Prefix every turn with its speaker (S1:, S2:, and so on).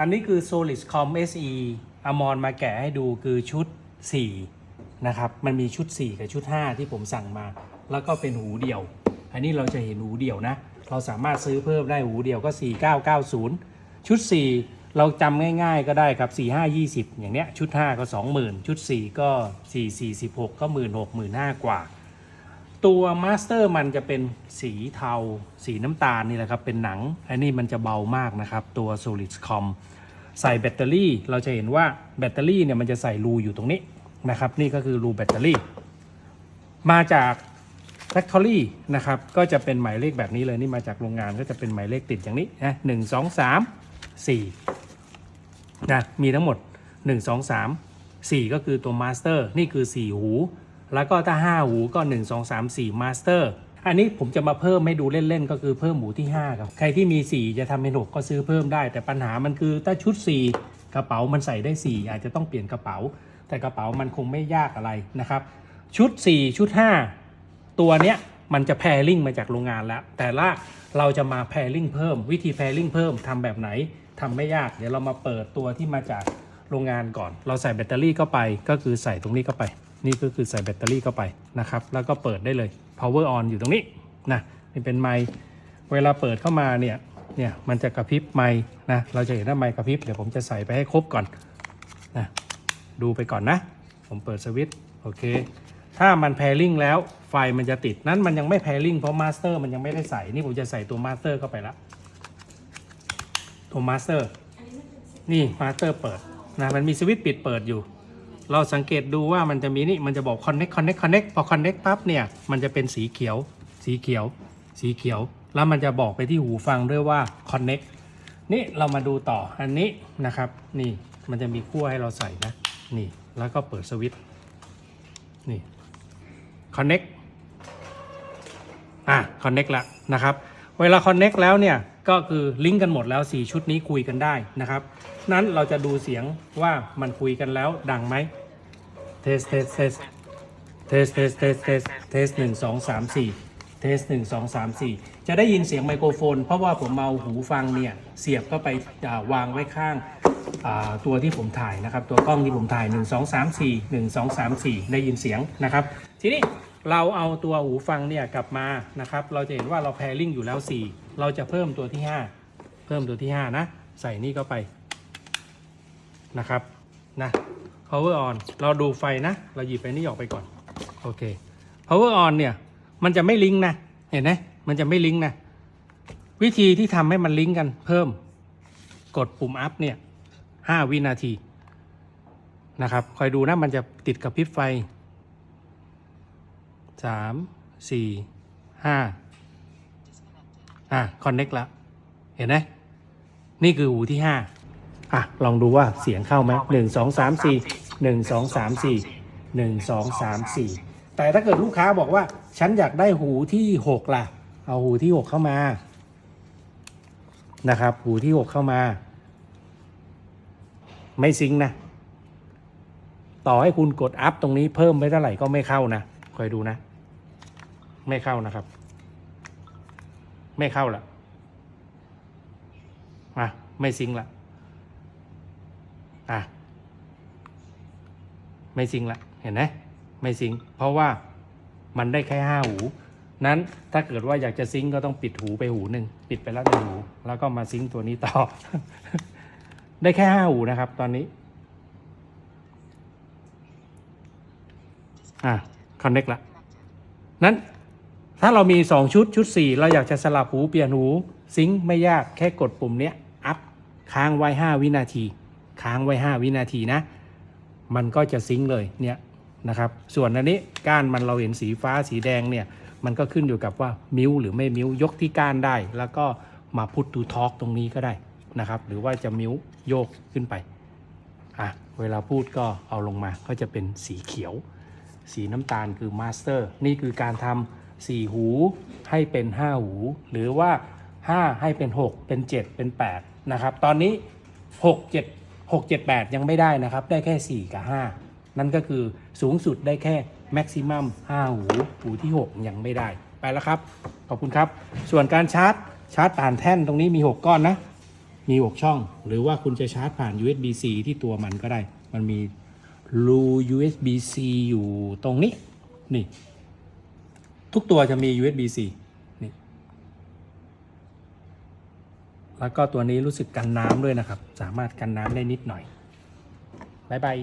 S1: อันนี้คือ Soliscom SE อมรมาแกะให้ดูคือชุด 4 นะครับ มันมีชุด 4 กับชุด 5 ที่ผมสั่งมา แล้วก็เป็นหูเดี่ยว อันนี้เราจะเห็นหูเดี่ยวนะ เราสามารถซื้อเพิ่มได้หูเดี่ยวก็ 4990 ชุด 4 เราจำง่ายๆก็ได้ครับ 4520 อย่างเนี้ยชุด 5 ก็ 20,000 ชุด 4 ก็ 4416 ก็ 16,000 15,000กว่า ตัวมาสเตอร์มันจะเป็นสีเทา สีน้ำตาลนี่แหละครับ เป็นหนัง อันนี้มันจะเบามากนะครับ ตัว Solidcom ใส่แบตเตอรี่ เราจะเห็นว่าแบตเตอรี่เนี่ยมันจะใส่รูอยู่ตรงนี้นะครับ นี่ก็คือรูแบตเตอรี่ มาจาก Factory นะครับ ก็จะเป็นหมายเลขแบบนี้เลย นี่มาจากโรงงานก็จะเป็นหมายเลขติดอย่างนี้นะหนึ่งสองสามสี่นะ มีทั้งหมด 1 2 3 4 ก็คือตัวมาสเตอร์นี่คือ 4 หู แล้วก็ถ้า 5 หูก็ 1 2 3 4มาสเตอร์อันนี้ผมจะมาเพิ่มให้ดูเล่นๆ ก็คือเพิ่มหูที่ 5 ครับ ใครที่มี 4 จะทำเป็น 6 ก็ซื้อเพิ่มได้ แต่ปัญหามันคือถ้าชุด 4 กระเป๋ามันใส่ได้ 4 อาจจะต้องเปลี่ยนกระเป๋า แต่กระเป๋ามันคงไม่ยากอะไรนะครับ ชุด 4 ชุด 5 ตัวเนี้ยมันจะแพริงมาจากโรงงานแล้ว แต่ละเราจะมาแพริงเพิ่ม วิธีแพริงเพิ่มทำแบบไหนทำไม่ยาก เดี๋ยวเรามาเปิดตัวที่มาจากโรงงานก่อน เราใส่แบตเตอรี่เข้าไปก็คือใส่ตรงนี้เข้าไป นี่ก็คือใส่แบตเตอรี่เข้าไปนะครับ แล้วก็เปิดได้เลย power on อยู่ตรงนี้นะนี่เป็นไมค์เวลาเปิดเข้ามาเนี่ยเนี่ยมันจะกระพริบไมค์นะเราจะเห็นว่าไมค์กระพริบเดี๋ยวผมจะใส่ไปให้ครบก่อนนะดูไปก่อนนะ ผมเปิดสวิตช์โอเค ถ้ามันแพริงแล้วไฟมันจะติดนั้นมันยังไม่แพริงเพราะมาสเตอร์มันยังไม่ได้ใส่นี่ผมจะใส่ตัวมาสเตอร์เข้าไปละตัวมาสเตอร์นี่มาสเตอร์เปิดนะมันมีสวิตช์ปิดเปิดอยู่ เราสังเกตดูว่ามันจะมีนี่มันจะบอก connect connect connect พอ connect ปั๊บเนี่ยมันจะเป็นสีเขียว สีเขียว สีเขียว แล้วมันจะบอกไปที่หูฟังด้วยว่า connect นี่เรามาดูต่ออันนี้นะครับ นี่มันจะมีขั้วให้เราใส่นะ นี่แล้วก็เปิดสวิตช์นี่ connect อะ connect ละนะครับ เวลา connect แล้วเนี่ย ก็คือลิงก์กันหมดแล้ว 4 ชุดนี้คุยกันได้นะครับ นั้นเราจะดูเสียงว่ามันคุยกันแล้วดังไหมเทสเทสเทสเทสเทสเทสเทสเทสหนึ่งสองสามสี่เทสหนึ่งสองสามสี่จะได้ยินเสียงไมโครโฟน เพราะว่าผมเอาหูฟังเนี่ย เสียบเข้าไปาวางไว้ข้างาตัวที่ผมถ่ายนะครับ ตัวกล้องที่ผมถ่าย 1 2 3 4 1 2 3 4 ได้ยินเสียงนะครับ ทีนี้เราเอาตัวหูฟังเนี่ยกลับมานะครับ เราจะเห็นว่าเราแพริงอยู่แล้ว 4 เราจะเพิ่มตัวที่ 5 เพิ่มตัวที่ 5 นะ ใส่นี่เข้าไปนะครับนะ power on เราดูไฟนะ เราหยิบไปนี่ออกไปก่อน โอเค power on เนี่ย มันจะไม่ลิงก์นะ เห็นไหมมันจะไม่ลิงก์นะ วิธีที่ทำให้มันลิงก์กันเพิ่ม กดปุ่ม up เนี่ย 5 วินาทีนะครับ คอยดูนะ มันจะติดกับพริบไฟ 3 4 5 อะ connect ละเห็นไหมนี่คือหูที่5อะลองดูว่าเสียงเข้าไหมหนึ่งสองสามสี่หนึ่งสองสามสี่หนึ่งสองสามสี่แต่ถ้าเกิดลูกค้าบอกว่า ฉันอยากได้หูที่หกล่ะ เอาหูที่หกเข้ามานะครับ หูที่หกเข้ามา ไม่ซิงนะ ต่อให้คุณกดอัพตรงนี้เพิ่มไปเท่าไหร่ก็ไม่เข้านะคอยดูนะ ไม่เข้านะครับ ไม่เข้าละมาไม่ซิงละอะไม่ซิงละเห็นไหมไม่ซิง เพราะว่ามันได้แค่ห้าหู นั้นถ้าเกิดว่าอยากจะซิงก็ต้องปิดหูไปหูหนึ่งปิดไปแล้วหนึ่งหู แล้วก็มาซิงตัวนี้ต่อ ได้แค่ห้าหูนะครับ ตอนนี้อะคอนเน็กละนั้น ถ้าเรามี 2 ชุดชุด 4 เราอยากจะสลับหูเปลี่ยนหูซิงค์ไม่ยากแค่กดปุ่มเนี้ยอัพค้างไว้ 5 วินาที ค้างไว้ 5 วินาทีนะ มันก็จะซิงค์เลยเนี่ยนะครับส่วนอันนี้ก้านมันเราเห็นสีฟ้าสีแดงเนี่ยมันก็ขึ้นอยู่กับว่ามิ้วหรือไม่มิ้วยกที่ก้านได้ แล้วก็มาพุททูทอกตรงนี้ก็ได้นะครับ หรือว่าจะมิ้วโยกขึ้นไปอะเวลาพูดก็เอาลงมาก็จะเป็นสีเขียว สีน้ำตาลคือมาสเตอร์นี่คือการทำ สี่หู ให้เป็น 5 หู หรือว่า 5 ให้เป็น 6 เป็น 7 เป็น 8 นะครับ ตอนนี้ 6 7 6 7 8 ยังไม่ได้นะครับ ได้แค่ 4 กับ 5 นั่นก็คือสูงสุดได้แค่แม็กซิมัม5หู หูที่ 6 ยังไม่ได้ ไปแล้วครับ ขอบคุณครับ ส่วนการชาร์จชาร์จผ่านแท่นตรงนี้มี 6 ก้อนนะ มี 6 ช่อง หรือว่าคุณจะชาร์จผ่าน USB-C ที่ตัวมันก็ได้ มันมีรู USB-C อยู่ตรงนี้ นี่ ทุกตัวจะมี USB-C นี่แล้วก็ตัวนี้รู้สึกกันน้ำด้วยนะครับ สามารถกันน้ำได้นิดหน่อยบ๊ายบาย